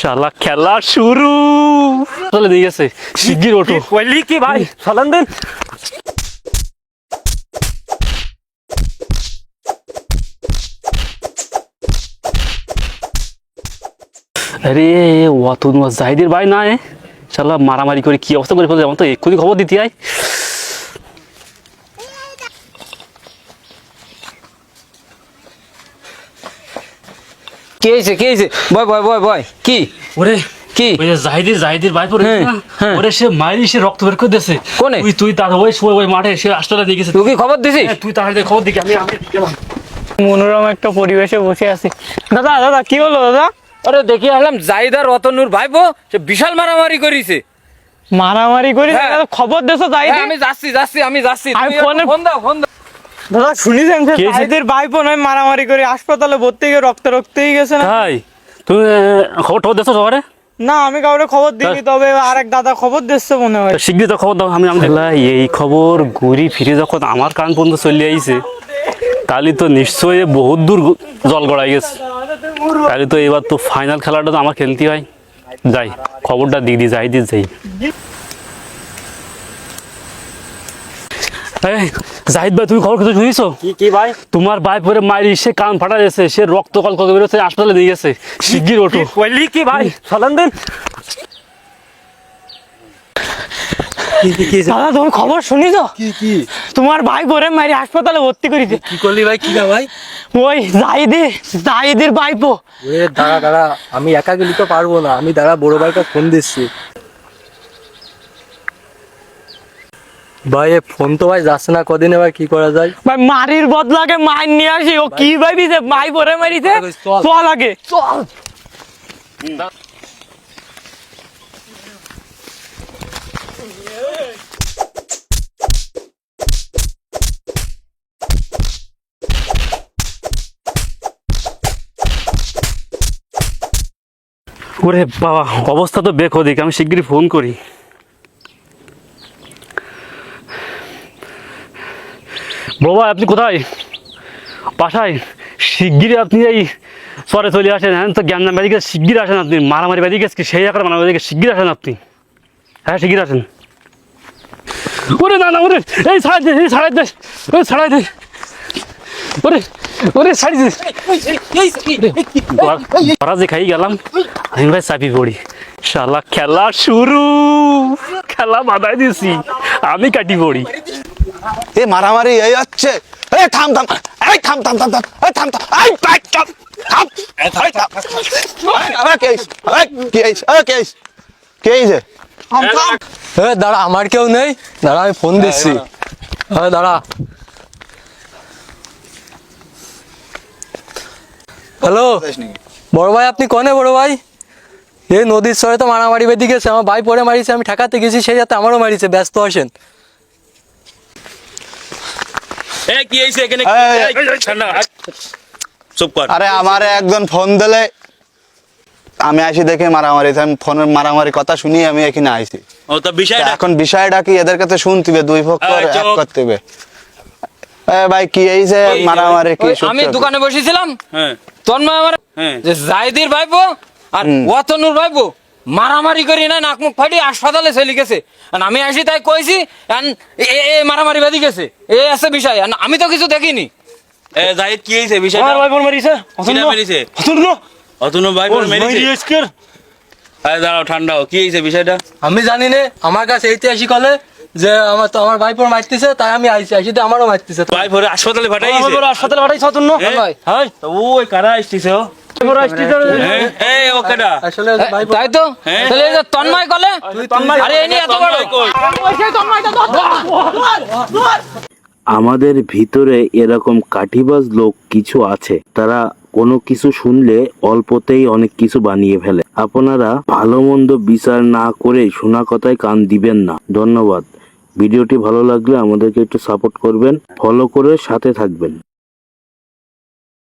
শালা খেলা শুরু। চলে দিয়ে গেছে শিগগির ওঠো। কইলি কি ভাই? চালান দেন। আরে অত জাহিদের ভাই না শালা মারামারি করে কি অবস্থা করে ফেলছে আমার তো? এক্ষুনি খবর দিতে আয়। কি হয়েছে কি হয়েছে বয় বয় বয় বয় কি? ওরে কি? ওই যে জাহিদের জাহিদের ভাই পড়ে হ্যাঁ, হ্যাঁ। ওরে সে মারি সে রক্ত বের করে দিয়েছে। কোনে? তুই তুই তার ওই ওই ওই মাঠে সে হাসপাতালে দিয়ে গেছে। তুই কি খবর দিছিস? হ্যাঁ, তুই তাহলে খবর দিকে আমি আমি গেলাম মনোরম একটা পরিবেশে বসে আছি। দাদা দাদা কি হলো দাদা? আরে দেখি আসলাম জাইদার রতনুর ভাইবো সে বিশাল মারামারি করিছে। মারামারি করি। খবর দেছো হ্যাঁ, আমি যাচ্ছি যাচ্ছি আমি যাচ্ছি। ফোন দাও ফোন দাদা শুনিছেন? ভাইদের ভাইপো নয় মারামারি করে হাসপাতালে ভর্তি গিয়ে রক্ত রক্তই গেছে না? তাই তুই আহ, খবর টবর দিয়েছ সবারে? না আমি কাউরে খবর দিইনি তবে আরেক দাদা খবর দিচ্ছে মনে হয়। শিগগির তো খবর দাও আমি আমি এই খবর ঘুরি ফিরে যখন আমার কান পর্যন্ত চলে আইছে তাহলে তো নিশ্চয়ই বহুত দূর জল গড়াই গেছে। তাহলে তো এবার তো ফাইনাল খেলাটা তো আমার খেলতে হয় যাই খবরটা দিদি যাই দিয়ে যাই। জাহিদ ভাই তুমি খবর শুনিছো? কি কি ভাই? তোমার ভাই পরে মারি সে কান ফাটা গেছে সে রক্ত কল কল বেরোচ্ছে হাসপাতালে দিয়ে গেছে শিগগির ওঠো। কইলি কি ভাই? চালান দেন। দাদা তুমি খবর শুনিছো? কি কি? তোমার ভাই পরে মারি হাসপাতালে ভর্তি করেছে। কি করলি ভাই কি না ভাই? ওই জাইদি জাইদির ভাইপো। ওরে দাঁড়া দাঁড়া আমি একা গেলি তো পারব না। আমি দাঁড়া বড় ভাইকে ফোন দিচ্ছি। ভাই এ ফোন তো ভাই যাচ্ছে না কদিন এবার কি করা যায়? ভাই মারির বদলাকে মার নিয়ে আসি ও কি ভাই পরে মারিছে? চল। আগে। চল। ওরে বাবা অবস্থা তো বেক ওদিকে আমি শিগগিরই ফোন করি। বাবা, আপনি কোথায়? বাসায়। শিগগিরই আপনি এই সরে চলে আসেন হ্যাঁ? তো জ্ঞান বাড়িকে শিগগির আসেন আপনি। মারামারি গেছে সেই আকার মারামারি বাড়িকে শিগগির আসেন আপনি। হ্যাঁ শিগগির আসেন। ওরে না না, ওরে, এই ছাড়াই দে, এই ছাড়াই দে ওই ছাড়াই দে। ওরে ওরে ছাড়ি দে। যে খাই গেলাম, আমি ভাই চাপি পড়ি। শালা, খেলা শুরু। খেলা বাধাই দিছি। আমি কাটি পড়ি। এ মারামারি এই হচ্ছে। এ থাম থাম। এই থাম থাম থাম থাম। এই থাম থাম। এই বাইক থাম। থাম। এই থাম আরে কেস এই কেস এই কেস কেস থাম থাম। এ দাঁড়া আমার কেউ নেই। দাঁড়া আমি ফোন দিচ্ছি। হ্যাঁ দাঁড়া। হ্যালো? বড় ভাই আপনি কনে বড় ভাই? এই নদীর সরে তো মারামারি বেঁধে গেছে। আমার ভাই পরে মারিছে আমি ঠেকাতে গেছি সেই সাথে আমারও মারিছে। ব্যস্ত আসেন এই, আরে আমারে একজন ফোন দিলে আমি আসি দেখে মারামারি আমি ফোনের মারামারি কথা শুনি আমি এখানে আইছি। ও তো বিষয়টা? এখন বিষয়টা কি এদের কাছে শুনতে হবে দুই পক্ষ এক চুপ। করতে ভাই কি এই যে মারামারি কি আমি দোকানে বসেছিলাম। হ্যাঁ। তন্ময় আমার হ্যাঁ। যে জাইদির ভাইপো আর ওয়াতনুর ভাইপো। মারামারি করি না নাক মুখ ফাটি হাসপাতালে চলে গেছে। আর আমি আসি তাই কইছি এ মারামারি বাদি গেছে। এ আছে বিষয় আমি তো কিছু দেখিনি। এ জাহিদ কি হইছে বিষয়টা? আমার ভাই বোন মারিছে কিনা মেরেছে? অতন্য অতনু ভাই বোন মেরেছে? আরে দাঁড়াও ঠান্ডা কি হইছে বিষয়টা? আমি জানি না আমার কাছে ঐতিহাসিক হলে যে আমার তো আমার ভাই পর মারতেছে তাই আমি আইছি আসিতে আমারও মারতেছে। ভাই ভরে হাসপাতালে আমার হাসপাতালে পাঠাইছে অতন্য হ্যাঁ? হ্যাঁ তো ওই কারা আসতেছে ও? তাই তো? তন্ময় কলে? আরে এই এত বড়। আমাদের ভিতরে এরকম কাঠিবাজ লোক কিছু আছে। তারা কোনো কিছু শুনলে অল্পতেই অনেক কিছু বানিয়ে ফেলে। আপনারা ভালো মন্দ বিচার না করে শোনা কথায় কান দিবেন না। ধন্যবাদ। ভিডিওটি ভালো লাগলে আমাদেরকে একটু সাপোর্ট করবেন। ফলো করে সাথে থাকবেন।